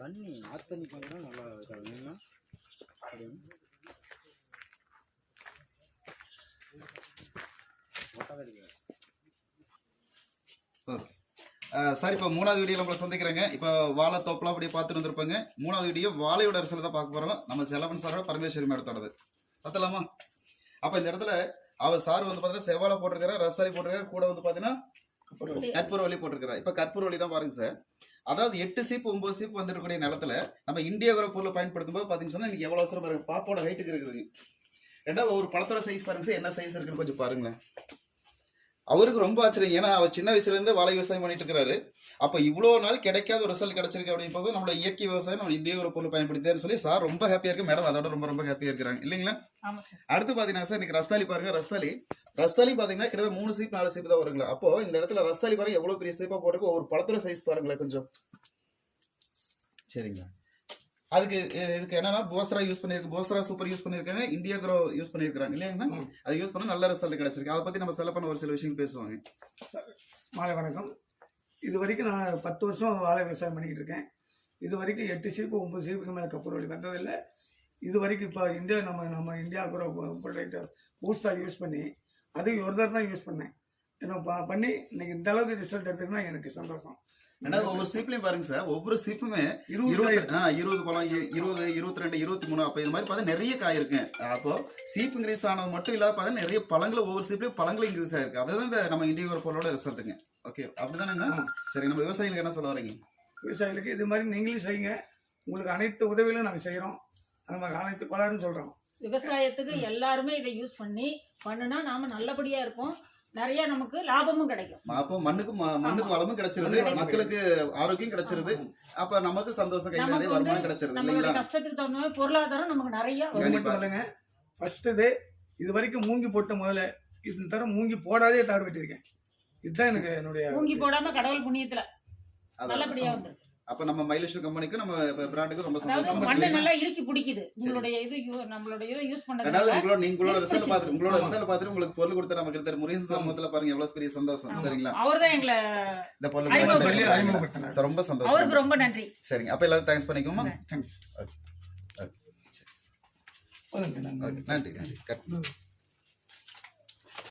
தண்ணி ஆத்தண்ணி பண்ணா நல்லா இருக்காது. இல்லைங்களா சார் இப்போ மூணாவது வீடியோ நம்மளை சந்திக்கிறேங்க. இப்போ வாழை தோப்பெல்லாம் அப்படியே பார்த்துட்டு வந்திருப்பாங்க. மூணாவது வீடியோ வாழையோட அரசியல் தான் பார்க்க போகிறோம் நம்ம செலவன் சாரோட பரமேஸ்வரி மேடத்தோடது. பார்த்தலாமா அப்போ இந்த இடத்துல அவர் சார் வந்து பார்த்தீங்கன்னா செவ்வாழை போட்டிருக்காரு ரசாலி போட்டிருக்காரு கூட வந்து பார்த்தீங்கன்னா கற்பூரவள்ளி. போட்டிருக்காரு இப்போ கற்பூரவள்ளி தான் பாருங்க சார். அதாவது எட்டு சீப்பு ஒன்பது சீப்பு வந்துருக்கக்கூடிய நிலத்துல நம்ம இந்தியாவோட பொருளை பயன்படுத்தும் போது பார்த்தீங்கன்னு சொன்னா இன்னைக்கு எவ்வளோ அவசரம் பாருங்க பாப்போட ஹைட்டுக்கு இருக்குதுங்க ரெண்டாவது ஒரு பழத்தோட சைஸ் பாருங்க சார் என்ன சைஸ் இருக்குன்னு கொஞ்சம் பாருங்களேன். அவருக்கு ரொம்ப ஆச்சரியம். ஏன்னா அவர் சின்ன வயசுல இருந்து வாழை விவசாயம் பண்ணிட்டு இருக்கிறாரு அப்ப இவ்வளோ நாள் கிடைக்காத ரிசல்ட் கிடைச்சிருக்கு அப்படின்னு போது நம்மளோட இயற்கை விவசாயம் நம்ம இந்திய ஒரு பொருள் பயன்படுத்தியாரு சொல்லி சார் ரொம்ப ஹாப்பியா இருக்கு. மேடம் அதோட ரொம்ப ரொம்ப ஹாப்பியா இருக்கிறாங்க. இல்லைங்களா? அடுத்து பாத்தீங்கன்னா சார் இன்னைக்கு ரஸ்தாலி பாருங்க. ரஸ்தாலி ரஸ்தாலி பாத்தீங்கன்னா கிட்டத்தட்ட மூணு சீப் நாலு சீப் தான் வருங்களா? அப்போ இந்த இடத்துல ரஸ்தாலி பாருங்க எவ்வளவு பெரிய சீப்பா போட்டிருக்கு? ஒரு பழத்தோட சைஸ் பாருங்களேன் கொஞ்சம். சரிங்களா? அதுக்கு இதுக்கு என்னன்னா போஸ்டரா யூஸ் பண்ணிருக்கு போஸ்டரா சூப்பர் யூஸ் பண்ணிருக்காங்க இந்தியா க்ரோ யூஸ் பண்ணிருக்காங்க இல்லைங்களா ம். அது யூஸ் பண்ணா நல்ல ரிசல்ட் கிடைச்சிருக்கு. அதை பத்தி நம்ம செல்ல பண்ண ஒரு சில விஷயம் பேசுவாங்க. மாலை வணக்கம். இது வரைக்கும் நான் பத்து வருஷம் வாழை விவசாயம் பண்ணிக்கிட்டு இருக்கேன். இது வரைக்கும் எட்டு சீப்பு ஒன்பது சீப்புக்கு மேலே கப்பூரவள்ளி வந்ததில்லை இது வரைக்கும் இப்போ இந்தியா நம்ம நம்ம இந்தியா குரோ ப்ராடக்ட் பூஸ்டாக யூஸ் பண்ணி அது ஒரு தடவை தான் யூஸ் பண்ணேன். ஏன்னா ப- பண்ணி இன்னைக்கு இந்த அளவுக்கு ரிசல்ட் எடுத்துக்கினா எனக்கு சந்தோஷம். ரெண்டாவது ஒவ்வொரு சீப்லயும் பாருங்க சார் ஒவ்வொரு சீப்புமே இருபது இருபது பழம் இருபது இருபத்தி ரெண்டு இருபத்தி மூணு அப்ப இது மாதிரி பார்த்தா நிறைய காய் இருக்கு. அப்போ சீப் இன்க்ரீஸ் ஆனது மட்டும் இல்லாத பார்த்தா நிறைய பழங்கள் ஒவ்வொரு சீப்லயும் பழங்களும் இன்க்ரீஸ் ஆயிருக்கு. அதுதான் இந்த நம்ம இந்திய ஒரு பொருளோட ரிசல்ட்டுங்க ஓகே அப்படிதானேங்க. சரி நம்ம விவசாயிகளுக்கு என்ன சொல்ல வரீங்க? விவசாயிகளுக்கு இது மாதிரி நீங்களும் செய்யுங்க. உங்களுக்கு அனைத்து உதவிகளும் நாங்கள் செய்கிறோம் நம்ம அனைத்து பலரும் சொல்கிறோம் விவசாயத்துக்கு எல்லாருமே இதை யூஸ் பண்ணி பண்ணுனா நாம நல்லபடியா இருப்போம். நிறைய நமக்கு லாபமும் கிடைக்கும். அப்போ மண்ணுக்கு ம- மண்ணுக்கு வளமும் கிடைச்சிருது மக்களுக்கு ஆரோக்கியம் கிடைச்சிருது. அப்ப நமக்கு சந்தோஷம் கையில் நிறைய வருமானம் கிடைச்சிருது இல்லைங்களா? கஷ்டத்துக்கு தகுந்த மாதிரி பொருளாதாரம் நமக்கு நிறைய இல்லைங்க. ஃபர்ஸ்ட் இது இது வரைக்கும் மூங்கி போட்ட முதல்ல இது தர மூங்கி போடாதே தவறு வெட்டியிருக்கேன். இதுதான் எனக்கு என்னுடைய தூங்கி போடாம கடவுள் புண்ணியத்துல. நல்லபடியா வந்து அப்ப நம்ம மயிலேஷன் கம்பெனிக்கு நம்ம பிராண்டுக்கு ரொம்ப சந்தோஷம் மண்ணு? நல்லா இறுக்கி பிடிக்குது. உங்களுடைய இது நம்மளுடைய இது யூஸ் ரெண்டாவது பண்ணதுனால உங்களோட நீங்களோட ரிசல்ட். பார்த்துட்டு உங்களோட. ரிசல்ட் பார்த்துட்டு உங்களுக்கு பொருள் கொடுத்த நம்ம கிட்ட முருகன் சமூகத்துல பாருங்க எவ்வளவு பெரிய சந்தோஷம். சரிங்களா? அவர்தான் எங்களை இந்த பொருள் ரொம்ப சந்தோஷம். அவருக்கு ரொம்ப நன்றி. சரிங்க. அப்ப எல்லாரும் தேங்க்ஸ் பண்ணிக்கோமா? தேங்க்ஸ் நன்றி. நன்றி நன்றி. கட்